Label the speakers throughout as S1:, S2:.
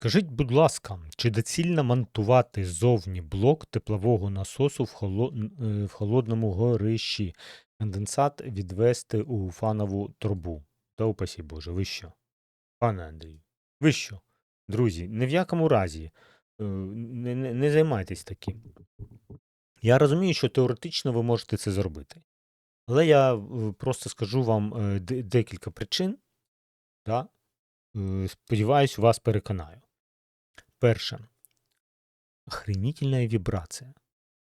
S1: Скажіть, будь ласка, чи доцільно монтувати ззовні блок теплового насосу в, холо... е, в холодному горищі, конденсат відвести у фанову трубу? Та упасі Боже, ви що? Пане Андрію, ви що? Друзі, ні в якому разі е, не, не, не займайтесь таким. Я розумію, що теоретично ви можете це зробити. Але я е, просто скажу вам де- декілька причин, да? Сподіваюсь, вас переконаю. Перше, охренітельна вібрація.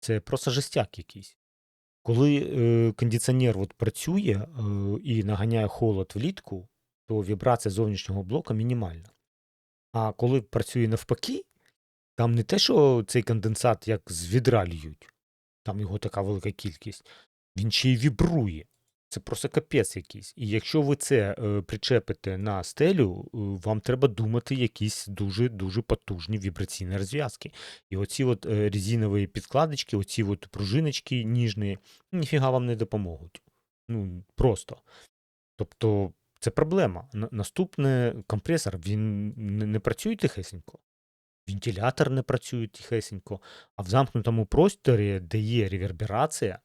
S1: Це просто жестяк якийсь. Коли е, кондиціонер от працює е, і наганяє холод влітку, то вібрація зовнішнього блока мінімальна. А коли працює навпаки, там не те, що цей конденсат як з відра льють, там його така велика кількість, він ще й вібрує. Це просто капець якийсь. І якщо ви це е, причепите на стелю, е, вам треба думати якісь дуже-дуже потужні вібраційні розв'язки. І оці от е, резинові підкладочки, оці от пружиночки ніжні, ніфіга вам не допоможуть. Ну, просто. Тобто, це проблема. На- Наступне компресор, він не, не працює тихесенько. Вентилятор не працює тихесенько, а в замкнутому просторі, де є реверберація,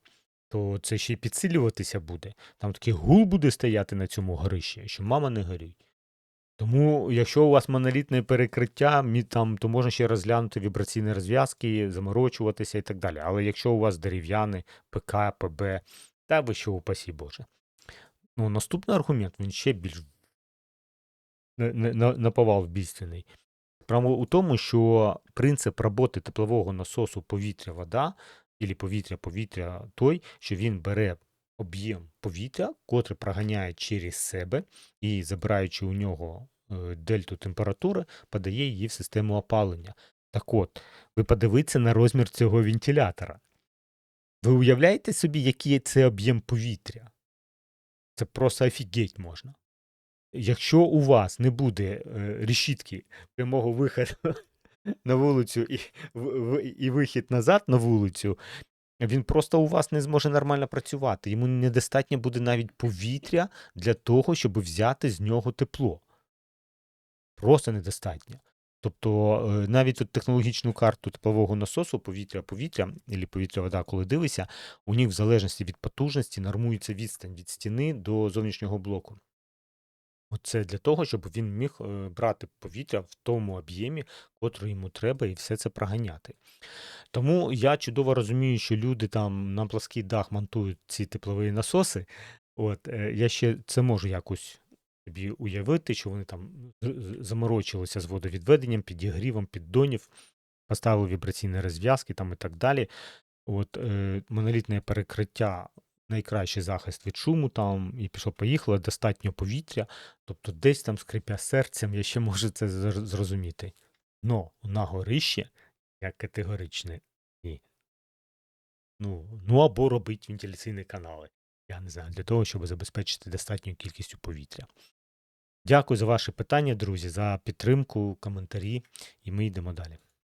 S1: то це ще й підсилюватися буде. Там такий гул буде стояти на цьому горищі, що мама не горить. Тому, якщо у вас монолітне перекриття, там, то можна ще розглянути вібраційні розв'язки, заморочуватися і так далі. Але якщо у вас дерев'яне, ПК, ПБ, та ви що, упасі Боже. Ну, наступний аргумент, він ще більш на, на, на на повал вбійственний. Справа у тому, що принцип роботи теплового насосу повітря-вода, або повітря-повітря той, що він бере об'єм повітря, котре проганяє через себе і, забираючи у нього е, дельту температури, подає її в систему опалення. Так от, ви подивіться на розмір цього вентилятора. Ви уявляєте собі, який це об'єм повітря? Це просто офігеть можна. Якщо у вас не буде е, решітки прямого виходу на вулицю і, і вихід назад на вулицю, він просто у вас не зможе нормально працювати. Йому недостатньо буде навіть повітря для того, щоб взяти з нього тепло. Просто недостатньо. Тобто е, навіть от технологічну карту теплового насосу повітря-повітря, або повітря-вода, коли дивишся, у них в залежності від потужності нормується відстань від стіни до зовнішнього блоку. Оце для того, щоб він міг е, брати повітря в тому об'ємі, котрий йому треба, і все це проганяти. Тому я чудово розумію, що люди там на плаский дах монтують ці теплові насоси. От, е, я ще це можу якось собі уявити, що вони там з- заморочилися з водовідведенням, підігрівом, піддонів, поставили вібраційні розв'язки там і так далі. От, е, монолітне перекриття найкращий захист від шуму там, і пішло-поїхало, достатньо повітря. Тобто десь там скрипя серцем, я ще можу це зрозуміти. Но на горище я категоричне ні. Ну, ну або робить вентиляційні канали. Я не знаю, для того, щоб забезпечити достатню кількістю повітря. Дякую за ваші питання, друзі, за підтримку, коментарі, і ми йдемо далі.